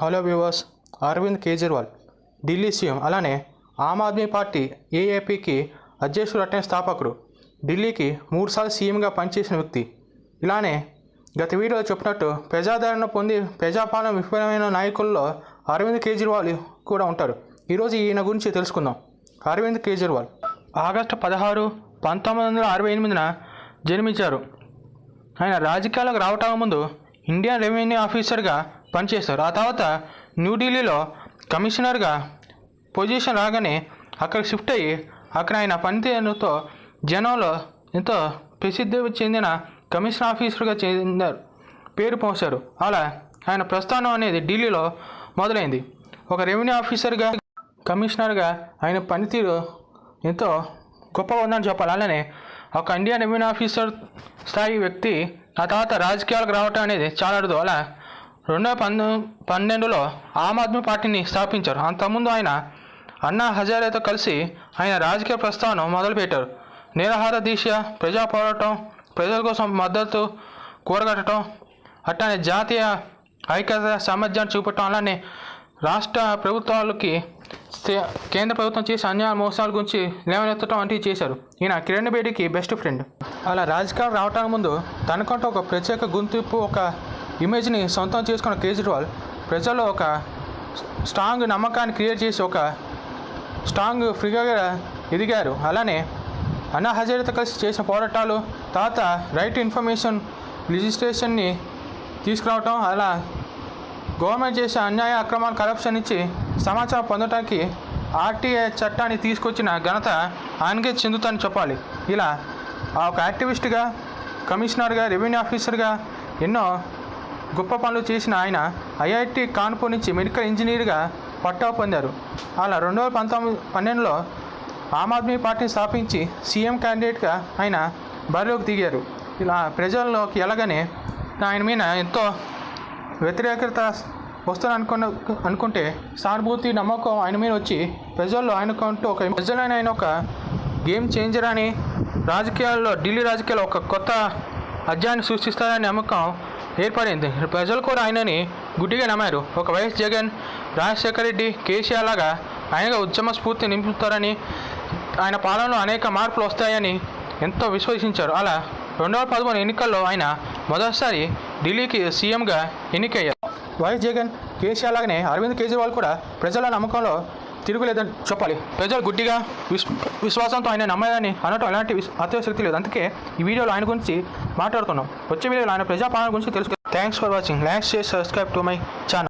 Hello viewers Arvind Kejriwal Delhi CM అలానే Aam Aadmi party ఏఏపీకి అధ్యక్షుడు అట్టే స్థాపకుడు ఢిల్లీకి మూడుసార్లు సీఎంగా పనిచేసిన వ్యక్తి. ఇలానే గత వీడియోలో చెప్పినట్టు ప్రజాదరణ పొంది ప్రజాపాలన విఫలమైన నాయకుల్లో అరవింద్ కేజ్రీవాల్ కూడా ఉంటారు. ఈరోజు ఈయన గురించి తెలుసుకుందాం. అరవింద్ కేజ్రీవాల్ ఆగస్టు పదహారు పంతొమ్మిది వందల అరవై ఎనిమిదిన జన్మించారు. ఆయన రాజకీయాలకు రావటం ముందు ఇండియన్ రెవెన్యూ ఆఫీసర్గా పనిచేశారు ఆ తర్వాత న్యూఢిల్లీలో కమిషనర్గా పొజిషన్ రాగానే అక్కడ షిఫ్ట్ అయ్యి అక్కడ ఆయన పనితీరుతో జనంలో ఎంతో ప్రసిద్ధి చెందిన కమిషన్ ఆఫీసర్గా చెందారు పేరు పోసారు అలా ఆయన ప్రస్థానం అనేది ఢిల్లీలో మొదలైంది. ఒక రెవెన్యూ ఆఫీసర్గా కమిషనర్గా ఆయన పనితీరు ఎంతో గొప్పగా ఉందని చెప్పాలి. అలానే ఒక ఇండియన్ రెవెన్యూ ఆఫీసర్ స్థాయి వ్యక్తి ఆ తర్వాత రాజకీయాలకు రావటం అనేది చాలా అరుదు. అలా రెండు వేల పన్ను పన్నెండులో ఆమ్ ఆద్మీ పార్టీని స్థాపించారు. అంతకుముందు ఆయన అన్నా హజారేతో కలిసి ఆయన రాజకీయ ప్రస్థానం మొదలుపెట్టారు. నిరాహార దీక్ష ప్రజా పోరాటం ప్రజల కోసం మద్దతు కూరగట్టడం అట్లానే జాతీయ ఐక్యత సామర్థ్యాన్ని చూపటం అలానే రాష్ట్ర ప్రభుత్వాలకి కేంద్ర ప్రభుత్వం చేసే అన్యాయ మోసాల గురించి లేవనెత్తడం వంటివి చేశారు. ఈయన కిరణ్ బేడికి బెస్ట్ ఫ్రెండ్. అలా రాజకీయాలు రావడానికి ముందు తనకంటూ ఒక ప్రత్యేక గుర్తింపు ఒక ఇమేజ్ని సొంతం చేసుకున్న కేజ్రీవాల్ ప్రజల్లో ఒక స్ట్రాంగ్ నమ్మకాన్ని క్రియేట్ చేసి ఒక స్ట్రాంగ్ ఫిగర్గా ఎదిగారు. అలానే అన్నా హజారేతో కలిసి చేసిన పోరాటాలు తర్వాత రైట్ ఇన్ఫర్మేషన్ రిజిస్ట్రేషన్ని తీసుకురావటం అలా గవర్నమెంట్ చేసే అన్యాయ అక్రమాలు కరప్షన్ ఇచ్చి సమాచారం పొందడానికి ఆర్టీఐ చట్టాన్ని తీసుకొచ్చిన ఘనత ఆయనకే చెందుతని చెప్పాలి. ఇలా ఆ ఒక యాక్టివిస్ట్గా కమిషనర్గా రెవెన్యూ ఆఫీసర్గా ఎన్నో గొప్ప పనులు చేసిన ఆయన ఐఐటి కాన్పూర్ నుంచి మెడికల్ ఇంజనీర్గా పట్టా పొందారు. అలా రెండు వేల పంతొమ్మిది పన్నెండులో ఆమ్ ఆద్మీ పార్టీ స్థాపించి సీఎం క్యాండిడేట్గా ఆయన బరిలోకి దిగారు. ఇలా ప్రజల్లోకి ఎలాగనే ఆయన మీద ఎంతో వ్యతిరేకత వస్తుంది అనుకున్న అనుకుంటే సానుభూతి నమ్మకం ఆయన మీద వచ్చి ప్రజల్లో ఆయనకంటూ ఒక ప్రజలైన ఆయన ఒక గేమ్ చేంజర్ అని రాజకీయాల్లో ఢిల్లీ రాజకీయాల్లో ఒక కొత్త అధ్యాయాన్ని సృష్టిస్తారనే నమ్మకం ఏర్పడింది. ప్రజలు కూడా ఆయనని గుడ్డిగా నమ్మారు. ఒక వైఎస్ జగన్ రాజశేఖర రెడ్డి కేసీఆర్ లాగా ఆయనగా ఉద్యమ స్ఫూర్తి నింపుతారని ఆయన పాలనలో అనేక మార్పులు వస్తాయని ఎంతో విశ్వసించారు. అలా రెండు వేల పదమూడు ఎన్నికల్లో ఆయన మొదటిసారి ఢిల్లీకి సీఎంగా ఎన్నికయ్యారు. వైఎస్ జగన్ కేసీఆర్ లాగానే అరవింద్ కేజ్రీవాల్ కూడా ప్రజల నమ్మకంలో తిరుగులేదని చెప్పాలి. ప్రజలు గుడ్డిగా విశ్ విశ్వాసంతో ఆయన నమ్మేదని అనటం ఎలాంటి విశ్- అత్యవశక్తి లేదు. అందుకే ఈ వీడియోలో ఆయన గురించి మాట్లాడుతున్నాం. వచ్చే వీడియోలో ఆయన ప్రజాపాలన గురించి తెలుసు థ్యాంక్స్ ఫర్ వాచింగ్ థ్యాంక్స్ చేసి సబ్స్క్రైబ్ టు మై ఛానల్